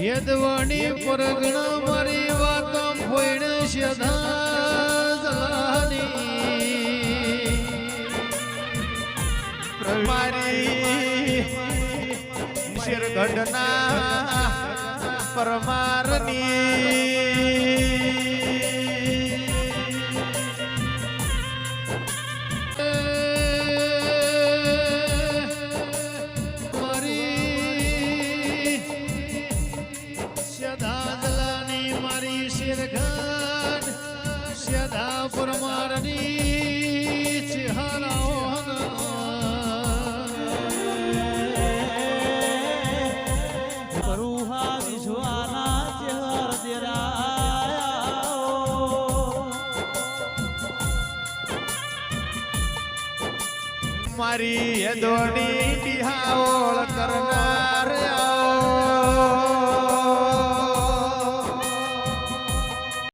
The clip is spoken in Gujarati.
યદવણી પરગણ મારી વાતો ફોઈણ શધાની મારી શિરગઢના પરમારની શિરઘાટ શધા પરમારની ચિહારાઓ મારી યદોની બિહાર